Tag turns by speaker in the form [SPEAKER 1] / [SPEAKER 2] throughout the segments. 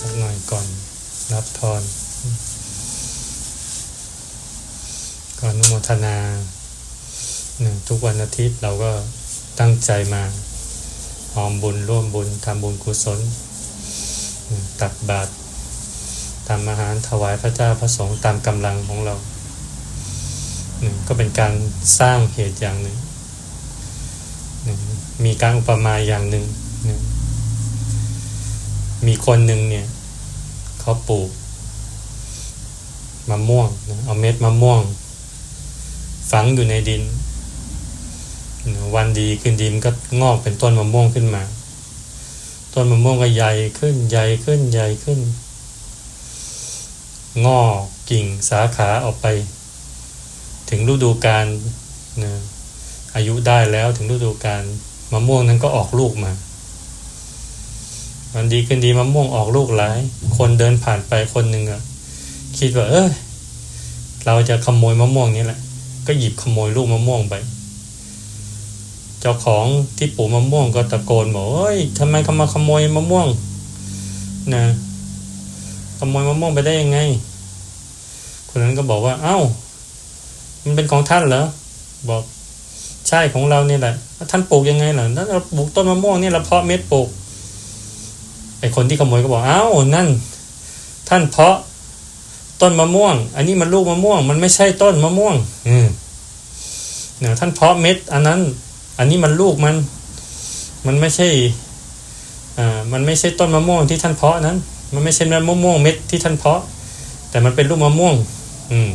[SPEAKER 1] สักหน่อยก่อนรับทอนก่อนนุโมทนาหนึ่งทุกวันอาทิตย์เราก็ตั้งใจมาหอมบุญร่วมบุญทำบุญกุศล ตักบาตรทำอาหารถวายพระเจ้าพระสงฆ์ตามกำลังของเราหนึ่งก็เป็นการสร้างเหตุอย่างหนึ่งมีการอุปมาอย่างหนึ่งหนึ่ง มีคนหนึ่งเนี่ยเขาปลูกมะม่วงนะเอาเม็ดมะม่วง ฝังอยู่ในดิน วันดีขึ้นดินก็งอกเป็นต้นมะม่วงขึ้นมา ต้นมะม่วงก็ใหญ่ขึ้นใหญ่ขึ้นใหญ่ขึ้น งอกกิ่งสาขาออกไป ถึงฤดูกาลนะอายุได้แล้วถึงฤดูกาลมะม่วงนั้นก็ออกลูกมา วันดีขึ้นดีมะม่วงออกลูกหลาย คนเดินผ่านไปคนหนึ่งอะคิดว่า เออเราจะขโมยมะม่วงนี้แหละ ก็หยิบขโมยลูกมะม่วงไป เจ้าของที่ปลูกมะม่วงก็ตะโกนบอกเอ้ยทำไมเขามาขโมยมะม่วงนะขโมยมะม่วงไปได้ยังไง คนนั้นก็บอกว่า เอ้า มันเป็นของท่านเหรอ บอก ใช่ของเราเนี่ยแหละ ท่านปลูกยังไงล่ะแล้วเราปลูกต้นมะม่วงนี่เราเพาะเม็ดปลูก ไอคนที่ขโมยก็บอกอ้าวนั่น ท่านเพาะต้นมะม่วง อันนี้มันลูกมะม่วง มันไม่ใช่ต้นมะม่วง อืมนะท่านเพาะเม็ด อันนั้น อันนี้มันลูกมัน มันไม่ใช่อ่ามันไม่ใช่ต้นมะม่วงที่ท่านเพาะนั้น มันไม่ใช่มะม่วงเม็ดที่ท่านเพาะ แต่มันเป็นลูกมะม่วง อืม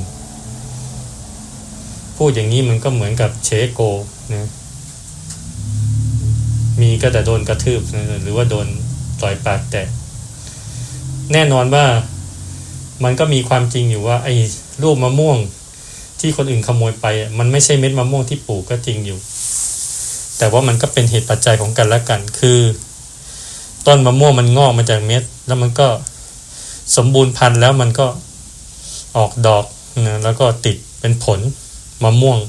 [SPEAKER 1] พูดอย่างนี้มันก็เหมือนกับเชโกนะมีก็แต่โดนกระทืบนะหรือว่าโดน ต่อยปากแตกแน่นอนว่ามันก็มีความจริงอยู่ว่า ไอ้ลูกมะม่วงที่คนอื่นขโมยไป มันไม่ใช่เม็ดมะม่วงที่ปลูกก็จริงอยู่ แต่ว่ามันก็เป็นเหตุปัจจัยของกันและกัน คือ ต้นมะม่วงมันงอกมาจากเม็ด แล้วมันก็สมบูรณ์พันธุ์แล้วมันก็ออกดอกนะแล้วก็ติดเป็นผลมะม่วง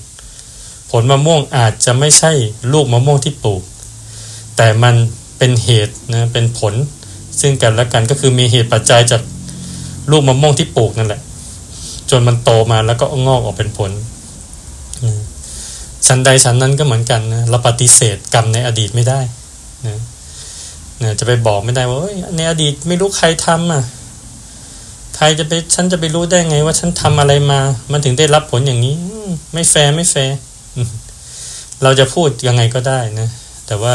[SPEAKER 1] ผลมะม่วงอาจจะไม่ใช่ลูกมะม่วงที่ปลูก แต่มัน เป็นเหตุนะเป็นผล ซึ่งกันและกันก็คือมีเหตุปัจจัยจากลูกมะม่วงที่ปลูกนั่นแหละ จนมันโตมาแล้วก็งอกออกเป็นผลชั้นใดชั้นนั้นก็เหมือนกันนะเราปฏิเสธกรรมในอดีตไม่ได้นะนะจะไปบอกไม่ได้ว่าในอดีตไม่รู้ใครทำอะ ใครจะไปฉันจะไปรู้ได้ไงว่าฉันทำอะไรมา มันถึงได้รับผลอย่างนี้ ไม่แฟร์ไม่แฟร์เราจะพูดยังไงก็ได้นะ แต่ว่า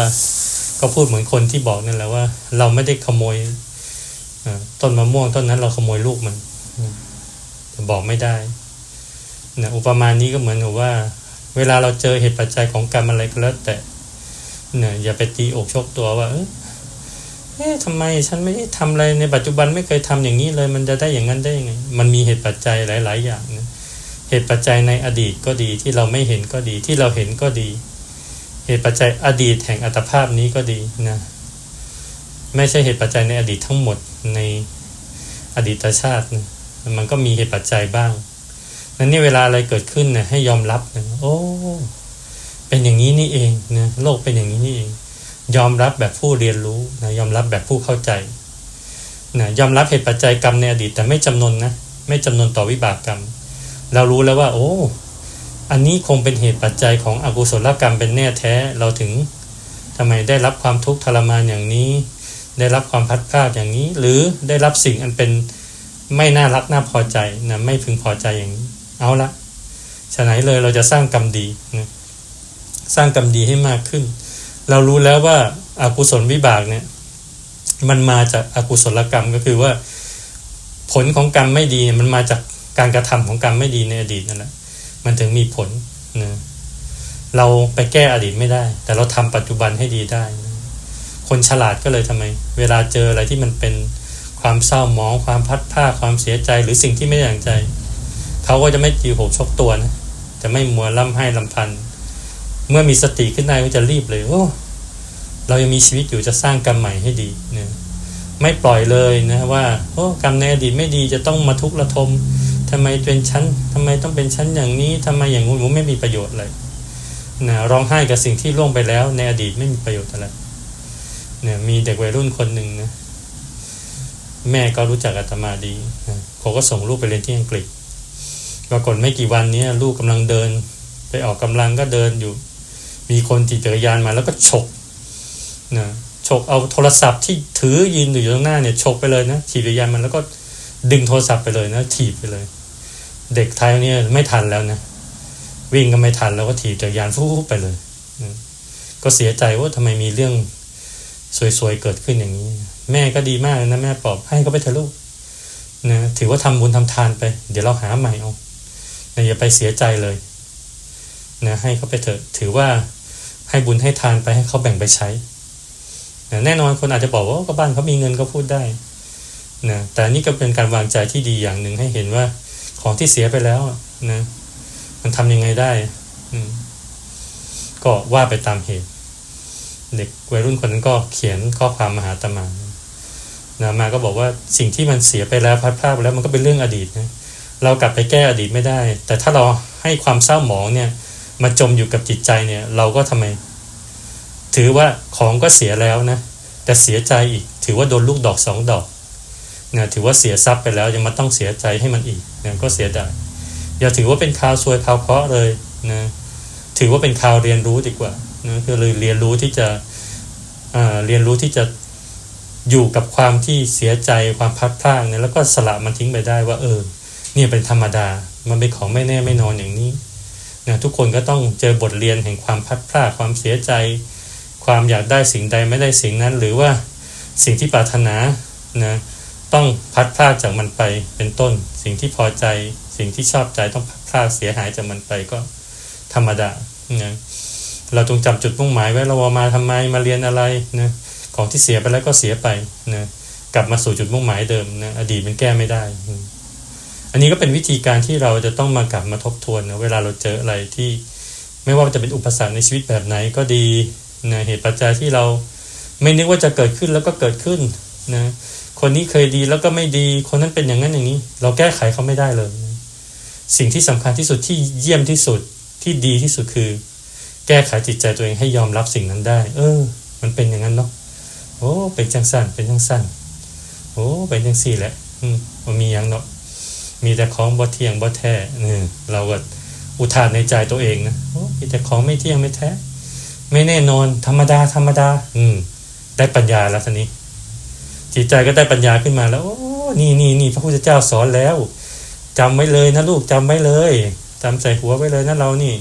[SPEAKER 1] ก็พูดเหมือนคนที่บอกนั่นแหละว่า เราไม่ได้ขโมยต้นมะม่วงต้นนั้นเราขโมยลูกมันบอกไม่ได้นะอุปมาณนี้ก็เหมือนกับว่า เวลาเราเจอเหตุปัจจัยของกรรมอะไรก็แล้วแต่เนี่ยอย่าไปตีอกชกตัวว่าเออเอ๊ะทำไมฉันไม่ได้ทำอะไรในปัจจุบันไม่เคยทำอย่างนี้เลย มันจะได้อย่างนั้นได้ยังไง มันมีเหตุปัจจัยหลาย ๆ อย่างนะเหตุปัจจัยในอดีตก็ดีที่เราไม่เห็นก็ดีที่เราเห็นก็ดี เหตุปัจจัยอดีตแห่งอัตภาพนี้ก็ดีนะไม่ใช่เหตุปัจจัยในอดีตทั้งหมดในอดีตชาตินะมันก็มีเหตุปัจจัยบ้างนั้นนี่เวลาอะไรเกิดขึ้นนะให้ยอมรับนะโอ้เป็นอย่างนี้นี่เองนะโลกเป็นอย่างนี้นี่เอง ยอมรับแบบผู้เรียนรู้นะยอมรับแบบผู้เข้าใจนะยอมรับเหตุปัจจัยกรรมในอดีตแต่ไม่จำนวนนะไม่จำนวนต่อวิบากกรรม เรารู้แล้วว่า โอ้ อันนี้คงเป็นเหตุปัจจัยของอกุศลกรรมเป็นแน่แท้เราถึงทำไมได้รับความทุกข์ทรมานอย่างนี้ ได้รับความพัดพลาดอย่างนี้ หรือได้รับสิ่งอันเป็นไม่น่ารักน่าพอใจนะไม่พึงพอใจอย่างนี้เอาละฉะไหนเลยเราจะสร้างกรรมดีนะสร้างกรรมดีให้มากขึ้น เรารู้แล้วว่าอากุศลวิบากเนี่ย มันมาจากอากุศลกรรมก็คือว่า ผลของกรรมไม่ดีมันมาจากการกระทำของกรรมไม่ดีในอดีตนั่นแหละ มันถึงมีผลนะเราไปแก้อดีตไม่ได้ แต่เราทำปัจจุบันให้ดีได้คนฉลาดก็เลยทำไม เวลาเจออะไรที่มันเป็นความเศร้าหมอง ความพัดผ้าความเสียใจหรือสิ่งที่ไม่ได้อย่างใจ เขาก็จะไม่จีโหกชกตัวนะจะไม่มัวล่ำให้ลำพันเมื่อมีสติขึ้นได้ก็จะรีบเลยโอ้เรายังมีชีวิตอยู่จะสร้างกรรมใหม่ให้ดีเนี่ยไม่ปล่อยเลยนะว่าโอ้กรรมในอดีตไม่ดีจะต้องมาทุกข์ระทม ทำไมเป็นชั้นทำไมต้องเป็นชั้นอย่างนี้ทำไมอย่างงู้นไม่มีประโยชน์เลยนะร้องไห้กับสิ่งที่ล่วงไปแล้ว ในอดีตไม่มีประโยชน์อะไรเนี่ยมีเด็กวัยรุ่นคนหนึ่งนะแม่ก็รู้จักอาตมาดีนะเขาก็ส่งลูกไปเรียนที่อังกฤษปรากฏไม่กี่วันนี้ลูกกำลังเดิน ไปออกกำลังก็เดินอยู่ มีคนขี่จักรยานมาแล้วก็ฉกนะฉกเอาโทรศัพท์ที่ถือยืนอยู่ตรงหน้าเนี่ยฉกไปเลยนะขี่จักรยานมันแล้วก็ ดึงโทรศัพท์ไปเลยนะถีบไปเลย เด็กไทยเนี่ยไม่ทันแล้วนะ วิ่งก็ไม่ทันแล้วก็ถีบจักรยานฟูบไปเลย ก็เสียใจว่าทำไมมีเรื่องสวยๆเกิดขึ้นอย่างนี้ แม่ก็ดีมากนะแม่ปลอบให้เขาไปเถอะลูกนะถือว่าทำบุญทำทานไป เดี๋ยวเราหาใหม่เอานะอย่าไปเสียใจเลยนะให้เขาไปเถอะถือว่าให้บุญให้ทานไปให้เขาแบ่งไปใช้นะแน่นอนคนอาจจะบอกว่าก็บ้านเขามีเงินก็พูดได้ นะแต่นี่ก็เป็นการวางใจที่ดีอย่างหนึ่งให้เห็นว่าของที่เสียไปแล้วนะมันทำยังไงได้ ก็ว่าไปตามเหตุ เด็กวัยรุ่นคนนั้นก็เขียนข้อความมาหาตมานะมาก็บอกว่าสิ่งที่มันเสียไปแล้วพลาดพลาดไปแล้วมันก็เป็นเรื่องอดีตนะเรากลับไปแก้อดีตไม่ได้ แต่ถ้าเราให้ความเศร้าหมองเนี่ยมาจมอยู่กับจิตใจเนี่ย เราก็ทำไม ถือว่าของก็เสียแล้วนะแต่เสียใจอีก ถือว่าโดนลูกดอกสองดอก นะถือว่าเสียทรัพย์ไปแล้วยังมาต้องเสียใจให้มันอีกนะก็เสียดายอย่าถือว่าเป็นข่าวซวยข่าวเคราะห์เลยนะถือว่าเป็นข่าวเรียนรู้ดีกว่านะคือเลยเรียนรู้ที่จะเรียนรู้ที่จะอยู่กับความที่เสียใจความพัดพลาดเนี่ยแล้วก็สละมันทิ้งไปได้ว่าเออเนี่ยเป็นธรรมดา มันเป็นของไม่แน่ไม่นอนอย่างนี้นะทุกคนก็ต้องเจอบทเรียนแห่งความพัดพลาดความเสียใจ ความอยากได้สิ่งใดไม่ได้สิ่งนั้น หรือว่าสิ่งที่ปรารถนานะ ต้องพัดพลาดจากมันไปเป็นต้น สิ่งที่พอใจ สิ่งที่ชอบใจต้องพัดพลาดเสียหายจากมันไปก็ธรรมดานะเราจงจำจุดมุ่งหมายไว้เรามาทำไมมาเรียนอะไรนะของที่เสียไปแล้วก็เสียไปนะกลับมาสู่จุดมุ่งหมายเดิมนะอดีตมันแก้ไม่ได้ อันนี้ก็เป็นวิธีการที่เราจะต้องมากลับมาทบทวนนะเวลาเราเจออะไรที่ไม่ว่าจะเป็นอุปสรรคในชีวิตแบบไหนก็ดีนะเหตุปัจจัยที่เราไม่นึกว่าจะเกิดขึ้นแล้วก็เกิดขึ้นนะ คนนี้เคยดีแล้วก็ไม่ดี คนนั้นเป็นอย่างนั้นอย่างนี้ เราแก้ไขเขาไม่ได้เลย สิ่งที่สำคัญที่สุดที่เยี่ยมที่สุดที่ดีที่สุดคือ แก้ไขจิตใจตัวเองให้ยอมรับสิ่งนั้นได้ เออ มันเป็นอย่างนั้นเนาะโอ้เป็นจังสั้นเป็นจังสั้นโอ้เป็นจังสี่แหละ อืมมันมีอย่างเนาะมีแต่ของบ่เที่ยงบ่แท้เนี่ยเราก็อุทานในใจตัวเองนะโอ้มีแต่ของไม่เที่ยงไม่แท้ ไม่แน่นอนธรรมดาธรรมดา อืม ได้ปัญญาแล้วทีนี้ จิตใจก็ได้ปัญญาขึ้นมาแล้วโอ้นี่นี่นี่พระพุทธเจ้าสอนแล้วจำไว้เลยนะลูกจำไว้เลยจำใส่หัวไว้เลยนะเรานี่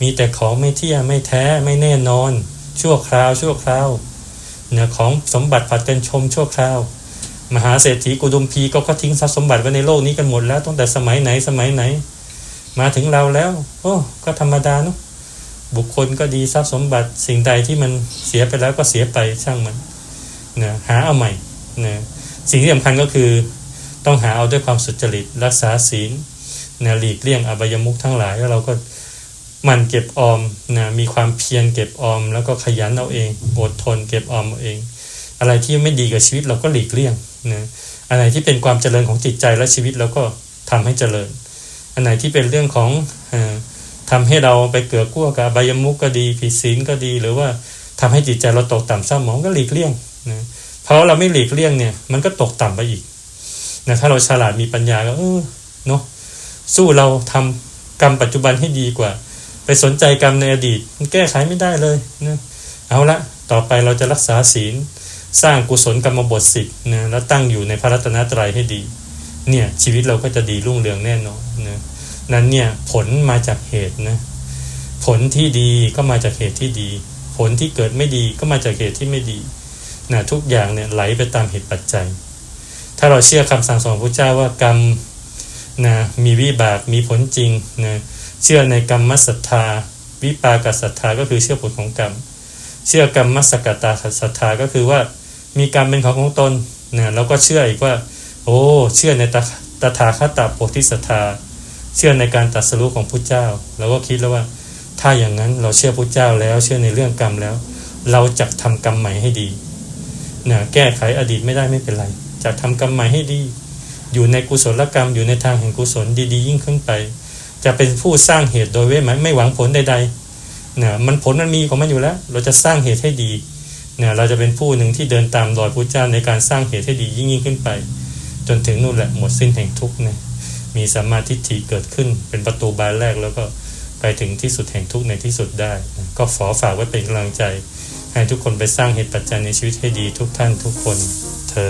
[SPEAKER 1] มีแต่ของไม่เที่ยงไม่แท้ไม่แน่นอน ชั่วคราว ชั่วคราวเนี่ยของสมบัติผัดกันชมชั่วคราว มหาเศรษฐีกุดุมพีก็เขาทิ้งทรัพย์สมบัติไว้ในโลกนี้กันหมดแล้วตั้งแต่สมัยไหนสมัยไหน มาถึงเราแล้ว โอ้ก็ธรรมดาเนาะบุคคลก็ดีทรัพย์สมบัติสิ่งใดที่มันเสียไปแล้วก็เสียไปช่างมันนะหาเอาใหม่ นะสิ่งที่สำคัญก็คือต้องหาเอาด้วยความสุจริตรักษาศีลนะหลีกเลี่ยงอบายมุขทั้งหลายแล้วเราก็มันเก็บออมนะมีความเพียรเก็บออม แล้วก็ขยันเอาเองอดทนเก็บออมเอาเอง อะไรที่ไม่ดีกับชีวิตเราก็หลีกเลี่ยงนะอะไรที่เป็นความเจริญของจิตใจและชีวิตเราก็ทำให้เจริญ อันไหนที่เป็นเรื่องของอทำให้เราไปเกือกั้วกับอบายมุกก็ดีผิดศีลก็ดี หรือว่าทำให้จิตใจเราตกต่ำเศร้าหมองก็หลีกเลี่ยงนะ เพราะเราไม่หลีกเลี่ยงเนี่ย มันก็ตกต่ำไปอีกนะถ้าเราฉลาดมีปัญญาก็เออเนาะสู้เราทำกรรมปัจจุบันให้ดีกว่า ไปสนใจกรรมในอดีต มันแก้ไขไม่ได้เลยนะเอาละต่อไปเราจะรักษาศีล สร้างกุศลกรรมบทสิบนะแล้วตั้งอยู่ในพระรัตนตรัยให้ดี เนี่ยชีวิตเราก็จะดีรุ่งเรืองแน่นอนนะนั้นเนี่ยผลมาจากเหตุนะผลที่ดีก็มาจากเหตุที่ดี ผลที่เกิดไม่ดีก็มาจากเหตุที่ไม่ดี นะทุกอย่างเนี่ยไหลไปตามเหตุปัจจัย ถ้าเราเชื่อคำสั่งสอนพระเจ้าว่ากรรมนะมีวิบากมีผลจริงนะเชื่อในกรรมมัศรัทธา วิปากศรัทธาก็คือเชื่อผลของกรรม เชื่อกรรมมัสกตาศรัทธาก็คือว่ามีกรรมเป็นของของตนนะเราก็เชื่ออีกว่า โอ้เชื่อในตถาคตโพธิศรัทธา เชื่อในการตัดสรุปของพระเจ้าเราก็คิดแล้วว่า ถ้าอย่างนั้นเราเชื่อพระเจ้าแล้วเชื่อในเรื่องกรรมแล้ว เราจะทำกรรมใหม่ให้ดี นะแก้ไขอดีตไม่ได้ไม่เป็นไรจะทำกรรมใหม่ให้ดี อยู่ในกุศลกรรมอยู่ในทางแห่งกุศลดีๆ ยิ่งขึ้นไป จะเป็นผู้สร้างเหตุโดยไม่ไม่หวังผลใดๆนะมันผลมันมีของมันอยู่แล้ว เราจะสร้างเหตุให้ดีนะเราจะเป็นผู้หนึ่งที่เดินตามรอยพระเจ้าในการสร้างเหตุให้ดียิ่งยิ่งขึ้นไป จนถึงนู่นแหละหมดสิ้นแห่งทุกข์นะมีสัมมาทิฏฐิเกิดขึ้น เป็นประตูบานแรกแล้วก็ไปถึงที่สุดแห่งทุกข์ในที่สุดได้นะก็ขอฝากไว้เป็นกำลังใจ ให้ทุกคนไปสร้างเหตุปัจจัยในชีวิตให้ดีทุกท่านทุกคนเทอ